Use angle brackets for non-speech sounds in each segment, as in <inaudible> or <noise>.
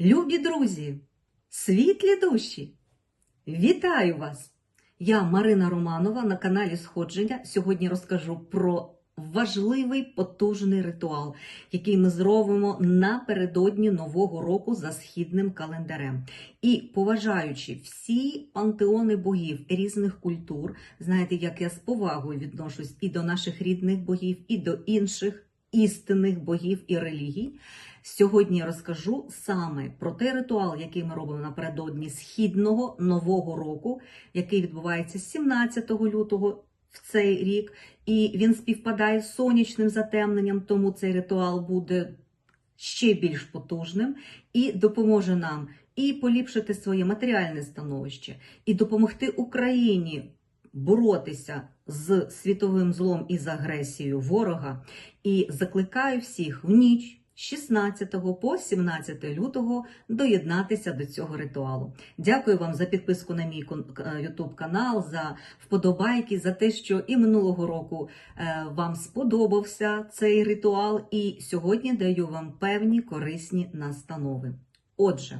Любі друзі, світлі душі! Вітаю вас! Я Марина Романова на каналі Сходження. Сьогодні розкажу про важливий потужний ритуал, який ми зробимо напередодні Нового року за східним календарем. І поважаючи всі пантеони богів різних культур, знаєте, як я з повагою відношусь і до наших рідних богів, і до інших істинних богів і релігій. Сьогодні розкажу саме про той ритуал, який ми робимо напередодні східного нового року, який відбувається 17 лютого в цей рік, і він співпадає з сонячним затемненням, тому цей ритуал буде ще більш потужним і допоможе нам і поліпшити своє матеріальне становище, і допомогти Україні боротися з світовим злом і з агресією ворога. І закликаю всіх в ніч. з 16 по 17 лютого доєднатися до цього ритуалу. Дякую вам за підписку на мій YouTube канал, за вподобайки, за те, що і минулого року е, вам сподобався цей ритуал, і сьогодні даю вам певні корисні настанови. Отже,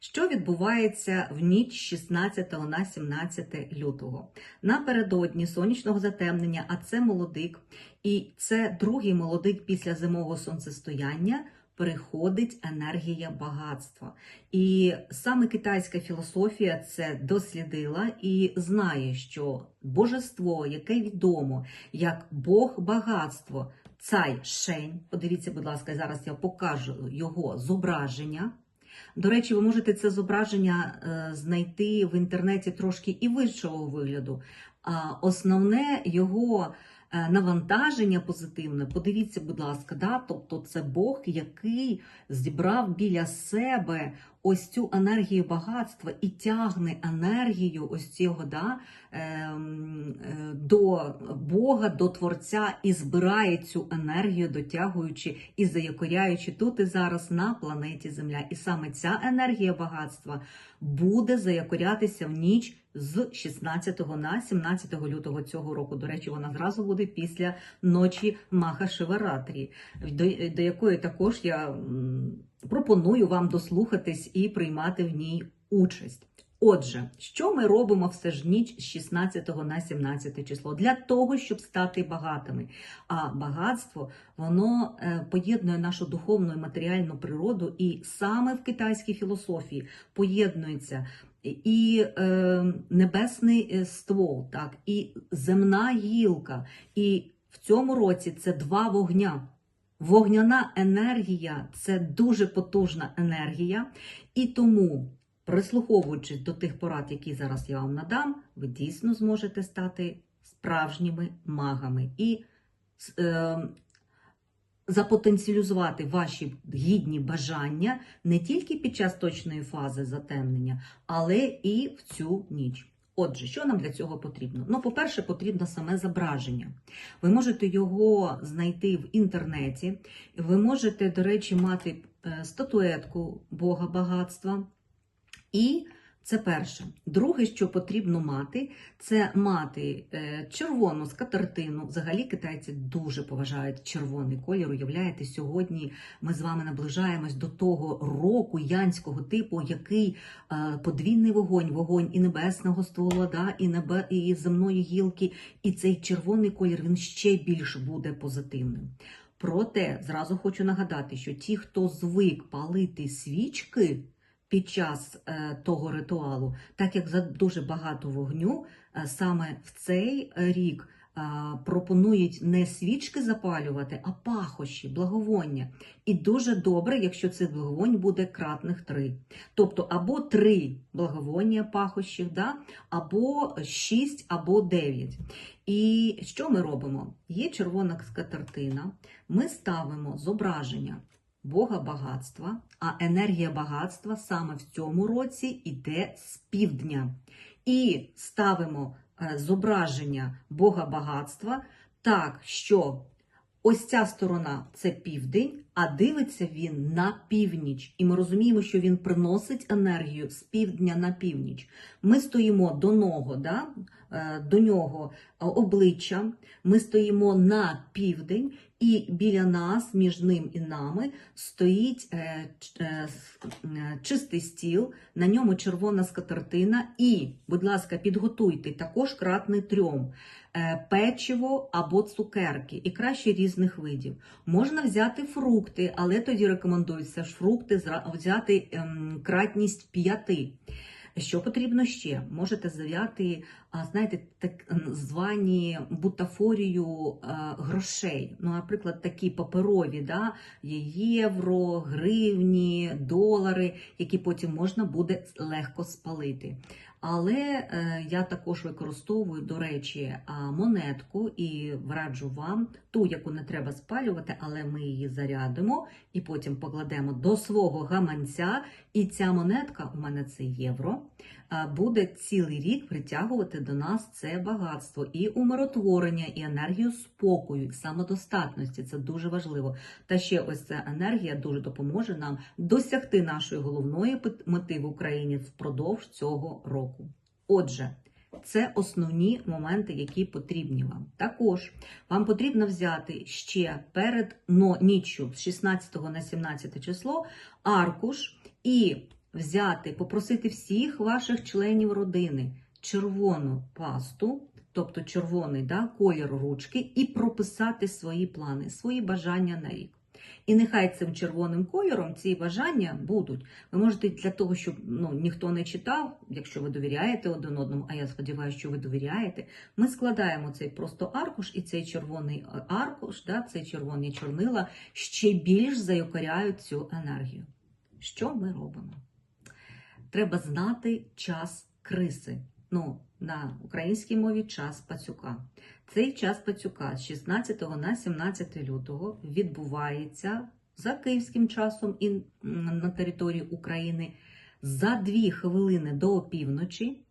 що відбувається в ніч 16 на 17 лютого? Напередодні сонячного затемнення, а це молодик, і це другий молодик після зимового сонцестояння. Приходить енергія багатства. І саме китайська філософія це дослідила і знає, що божество, яке відомо як Бог багатство, цай шень. Подивіться, будь ласка, зараз я покажу його зображення. До речі, ви можете це зображення е, знайти в інтернеті трошки і вищого вигляду. Основне його навантаження позитивне, подивіться, будь ласка, да? тобто це Бог, який зібрав біля себе ось цю енергію багатства і тягне енергію ось цього да, ем, е, до Бога, до Творця і збирає цю енергію, дотягуючи і заякоряючи тут і зараз на планеті Земля. І саме ця енергія багатства буде заякорятися в ніч з 16 на 17 лютого цього року. До речі, вона зразу буде після ночі Маха Шиваратрі, до, до якої також я пропоную вам дослухатись і приймати в ній участь. Отже, що ми робимо все ж ніч з 16 на 17 число для того, щоб стати багатими. А багатство воно е, поєднує нашу духовну і матеріальну природу, і саме в китайській філософії поєднується і е, небесний е, ствол, так, і земна гілка. І в цьому році це два вогня. Вогняна енергія це дуже потужна енергія, і тому, прислуховуючись до тих порад, які зараз я вам надам, ви дійсно зможете стати справжніми магами і е, запотенціалізувати ваші гідні бажання не тільки під час точної фази затемнення, але і в цю ніч. Отже, що нам для цього потрібно? Ну, по-перше, потрібно саме зображення. Ви можете його знайти в інтернеті, ви можете, до речі, мати е, статуетку Бога багатства. І це перше. Друге, що потрібно мати, це мати е, червону скатертину. Взагалі китайці дуже поважають червоний колір. Уявляєте, сьогодні ми з вами наближаємось до того року янського типу, який е, подвійний вогонь, вогонь і небесного ствола, да, і небе, і земної гілки. І цей червоний колір він ще більш буде позитивним. Проте зразу хочу нагадати, що ті, хто звик палити свічки під час е, того ритуалу, так як за дуже багато вогню, е, саме в цей рік е, пропонують не свічки запалювати, а пахощі, благовоння. І дуже добре, якщо цих благовонь буде кратних три. Тобто або три благовоння пахощів, да? або шість, або дев'ять. І що ми робимо? Є червона скатертина, ми ставимо зображення. Бога багатства, а енергія багатства саме в цьому році йде з півдня. І ставимо е, зображення Бога багатства так, що ось ця сторона це південь, а дивиться він на північ. І ми розуміємо, що він приносить енергію з півдня на північ. Ми стоїмо до нього, да? Е, до нього обличчя. Ми стоїмо на південь, і біля нас, між ним і нами, стоїть е, е, е, чистий стіл, на ньому червона скатертина. І, будь ласка, підготуйте також кратний трьом. е, Печиво або цукерки, і краще різних видів. Можна взяти фрукти, але тоді рекомендується фрукти взяти ем, кратність п'яти. Що потрібно ще? Можете зав'яти, знаєте, так звані бутафорію е, грошей. Ну, наприклад, такі паперові, да? євро, гривні, долари, які потім можна буде легко спалити. Але е, я також використовую, до речі, монетку і раджу вам ту, яку не треба спалювати, але ми її зарядимо і потім покладемо до свого гаманця. І ця монетка, у мене це євро, буде цілий рік притягувати до нас це багатство і умиротворення, і енергію спокою, і самодостатності. Це дуже важливо. Та ще ось ця енергія дуже допоможе нам досягти нашої головної мети в Україні впродовж цього року. Отже, це основні моменти, які потрібні вам. Також вам потрібно взяти ще перед ніччю з 16 на 17 число аркуш і взяти, попросити всіх ваших членів родини червону пасту, тобто червоний да, колір ручки, і прописати свої плани, свої бажання на рік. І нехай цим червоним кольором ці бажання будуть. Ви можете для того, щоб ну, ніхто не читав, якщо ви довіряєте один одному, а я сподіваюся, що ви довіряєте, ми складаємо цей просто аркуш, і цей червоний е, аркуш, да, цей червоні чорнила ще більш заякоряють цю енергію. Що ми робимо? Треба знати час криси. Ну, на українській мові час пацюка. Цей час пацюка з 16 на 17 лютого відбувається за київським часом і на території України за 2 хвилини до опівночі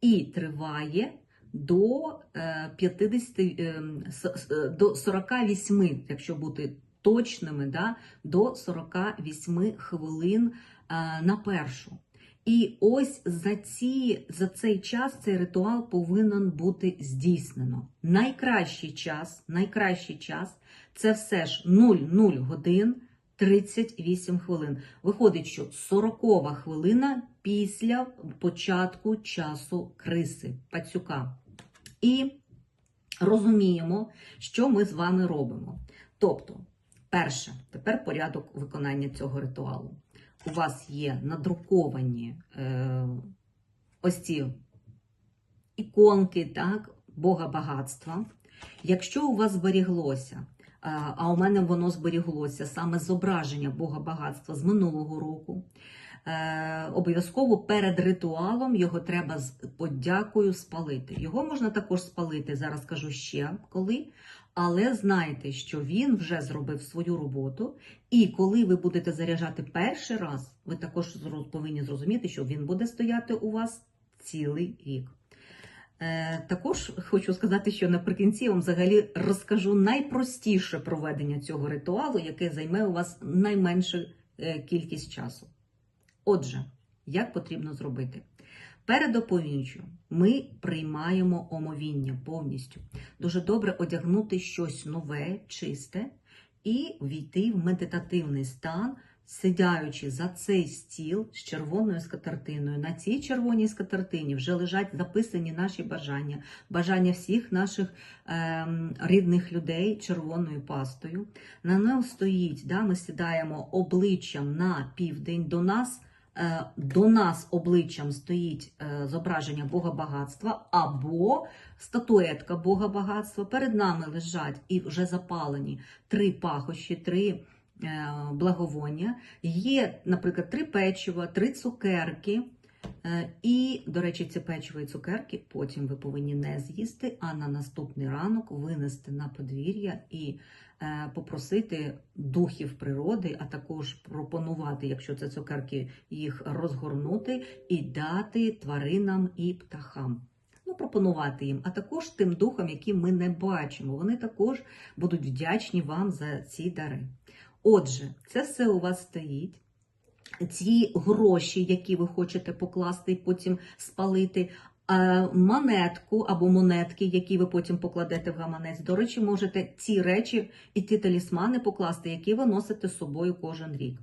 і триває до е, 50, е, с- с- до 48, якщо бути точними, да, до 48 хвилин е, на першу. І ось за, ці, за цей час цей ритуал повинен бути здійснено. Найкращий час, найкращий час це все ж 00 годин 38 хвилин. Виходить, що 40 хвилина після початку часу криси пацюка. І розуміємо, що ми з вами робимо. Тобто, перше, тепер порядок виконання цього ритуалу у вас є надруковані е, ось ці іконки, так, Бога багатства. Якщо у вас зберіглося, е, а у мене воно зберіглося саме зображення Бога багатства з минулого року, е, обов'язково перед ритуалом його треба з подякою спалити. Його можна також спалити, зараз скажу ще коли. Але знайте, що він вже зробив свою роботу, і коли ви будете заряджати перший раз, ви також повинні зрозуміти, що він буде стояти у вас цілий рік. Е, також хочу сказати, що наприкінці я вам взагалі розкажу найпростіше проведення цього ритуалу, яке займе у вас найменшу е, кількість часу. Отже, як потрібно зробити? Перед оповінчю ми приймаємо омовіння повністю. Дуже добре одягнути щось нове, чисте і війти в медитативний стан, сидяючи за цей стіл з червоною скатертиною. На цій червоній скатертині вже лежать записані наші бажання, бажання всіх наших ем, рідних людей червоною пастою. На ньому стоїть, да, ми сідаємо обличчям на південь до нас. Е, До нас обличчям стоїть е, зображення Бога багатства або статуетка Бога багатства. Перед нами лежать і вже запалені три пахощі, три е, благовоння. Є, наприклад, три печива, три цукерки. Е, І, до речі, ці печиво і цукерки потім ви повинні не з'їсти, а на наступний ранок винести на подвір'я і е, попросити духів природи, а також пропонувати, якщо це цукерки, їх розгорнути і дати тваринам і птахам. Ну, пропонувати їм, а також тим духам, які ми не бачимо. Вони також будуть вдячні вам за ці дари. Отже, це все у вас стоїть. Ці гроші, які ви хочете покласти і потім спалити, е, монетку або монетки, які ви потім покладете в гаманець. До речі, можете ці речі і ті талісмани покласти, які ви носите з собою кожен рік.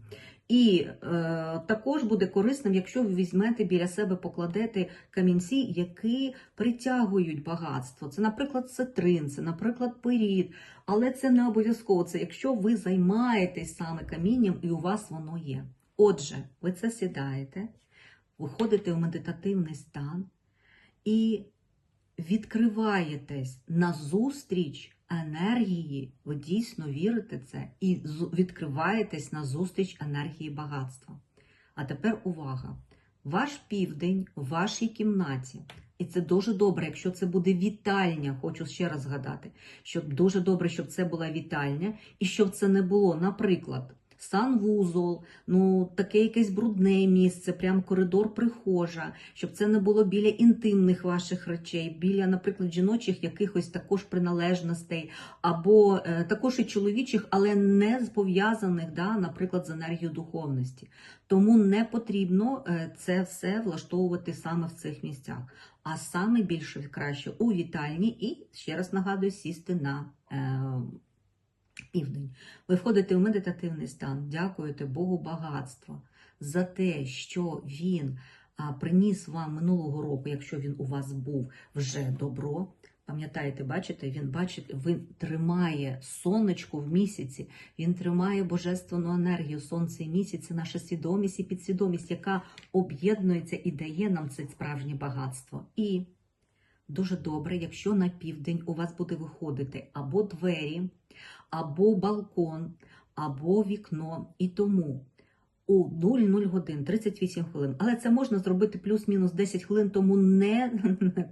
І е, також буде корисним, якщо ви візьмете біля себе, покладете камінці, які притягують багатство. Це, наприклад, цитрин, це, наприклад, пиріт. Але це не обов'язково. Це якщо ви займаєтесь саме камінням і у вас воно є. Отже, ви це сідаєте, виходите в медитативний стан і відкриваєтесь на зустріч енергії, ви дійсно вірите це, і відкриваєтесь на зустріч енергії багатства. А тепер увага! Ваш південь в вашій кімнаті. І це дуже добре, якщо це буде вітальня, хочу ще раз згадати, щоб дуже добре, щоб це була вітальня, і щоб це не було, наприклад, санвузол, ну таке якесь брудне місце, прям коридор прихожа, щоб це не було біля інтимних ваших речей, біля, наприклад, жіночих якихось також приналежностей, або е, також і чоловічих, але не пов'язаних, да, наприклад, з енергією духовності. Тому не потрібно е, це все влаштовувати саме в цих місцях, а саме більше краще у вітальні і ще раз нагадую, сісти на. Е, Південь. Ви входите в медитативний стан, дякуєте Богу багатства за те, що Він приніс вам минулого року, якщо він у вас був вже добро. Пам'ятаєте, бачите, він бачить, він тримає сонечко в місяці, він тримає божественну енергію, сонце і місяць це наша свідомість і підсвідомість, яка об'єднується і дає нам це справжнє багатство. І дуже добре, якщо на південь у вас буде виходити або двері, або балкон, або вікно. І тому у 00 годин 38 хвилин. Але це можна зробити плюс-мінус 10 хвилин, тому не,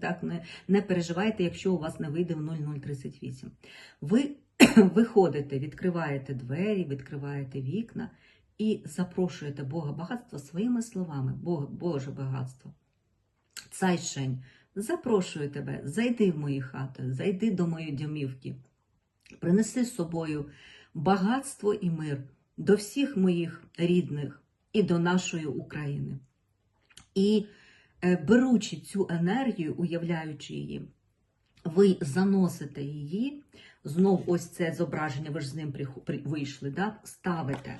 так, не, не переживайте, якщо у вас не вийде в 0038. Ви <clears throat> виходите, відкриваєте двері, відкриваєте вікна і запрошуєте Бога багатства своїми словами. Бог, Боже багатство. Цайшень, запрошую тебе, зайди в мої хати, зайди до моєї домівки. Принеси з собою багатство і мир до всіх моїх рідних і до нашої України. І е, беручи цю енергію, уявляючи її, ви заносите її, знов ось це зображення, ви ж з ним вийшли, да? ставите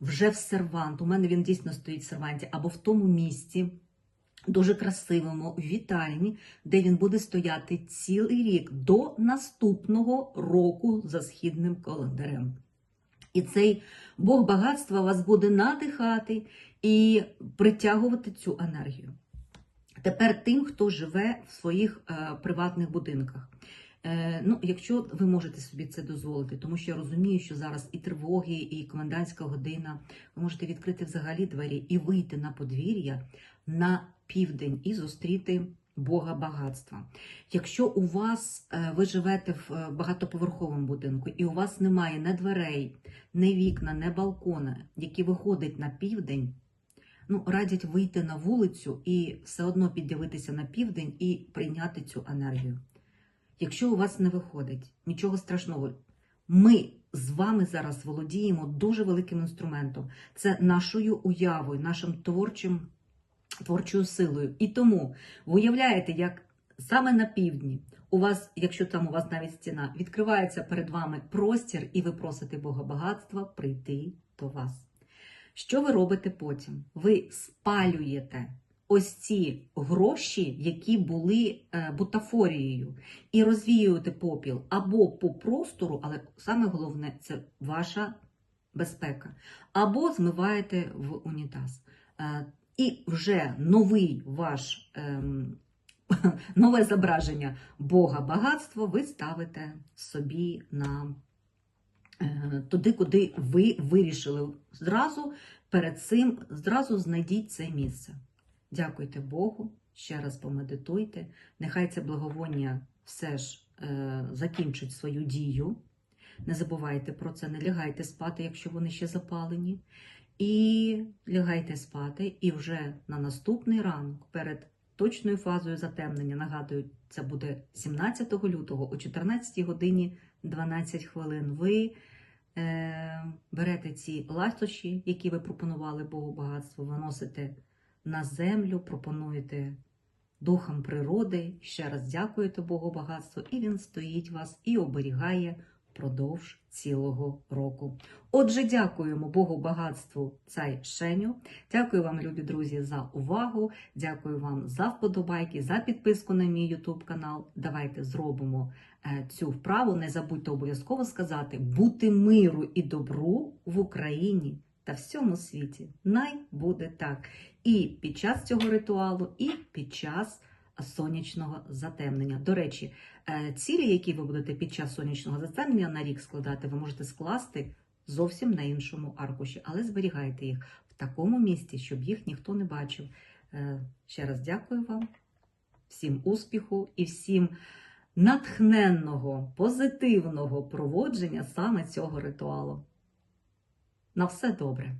вже в сервант. У мене він дійсно стоїть в серванті, або в тому місці, дуже красивому, вітальні, де він буде стояти цілий рік до наступного року за східним календарем. І цей Бог багатства вас буде надихати і притягувати цю енергію. Тепер тим, хто живе в своїх е, приватних будинках. Е, ну, якщо ви можете собі це дозволити, тому що я розумію, що зараз і тривоги, і комендантська година, ви можете відкрити взагалі двері і вийти на подвір'я на південь і зустріти Бога багатства. Якщо у вас е, ви живете в е, багатоповерховому будинку і у вас немає ні дверей, ні вікна, ні балкона, які виходять на південь, ну, радять вийти на вулицю і все одно піддивитися на південь і прийняти цю енергію. Якщо у вас не виходить, нічого страшного. Ми з вами зараз володіємо дуже великим інструментом. Це нашою уявою, нашим творчим, творчою силою. І тому ви уявляєте, як саме на півдні у вас, якщо там у вас навіть стіна, відкривається перед вами простір, і ви просите Бога багатства прийти до вас. Що ви робите потім? Ви спалюєте ось ці гроші, які були е, бутафорією, і розвіюєте попіл або по простору, але саме головне це ваша безпека, або змиваєте в унітаз. І вже новий ваш ем, <laughs> нове зображення Бога багатства ви ставите собі на е, туди, куди ви вирішили. Зразу перед цим зразу знайдіть це місце. Дякуйте Богу, ще раз помедитуйте. Нехай це благовоння все ж е, закінчить свою дію. Не забувайте про це, не лягайте спати, якщо вони ще запалені. І лягайте спати, і вже на наступний ранок перед точною фазою затемнення, нагадую, це буде 17 лютого о 14 годині 12 хвилин. Ви е, берете ці ластощі, які ви пропонували Богу багатство, виносите на землю, пропонуєте духом природи. Ще раз дякуєте Богу багатству, і він стоїть вас і оберігає впродовж цілого року. Отже, дякуємо Богу багатству цей Шеню. Дякую вам, любі друзі, за увагу. Дякую вам за вподобайки, за підписку на мій YouTube канал. Давайте зробимо е, цю вправу. Не забудьте обов'язково сказати бути миру і добру в Україні та всьому світі. Най буде так. І під час цього ритуалу, і під час сонячного затемнення. До речі, е, цілі, які ви будете під час сонячного затемнення на рік складати, ви можете скласти зовсім на іншому аркуші, але зберігайте їх в такому місці, щоб їх ніхто не бачив. Е, Ще раз дякую вам, всім успіху і всім натхненного, позитивного проводження саме цього ритуалу. На все добре!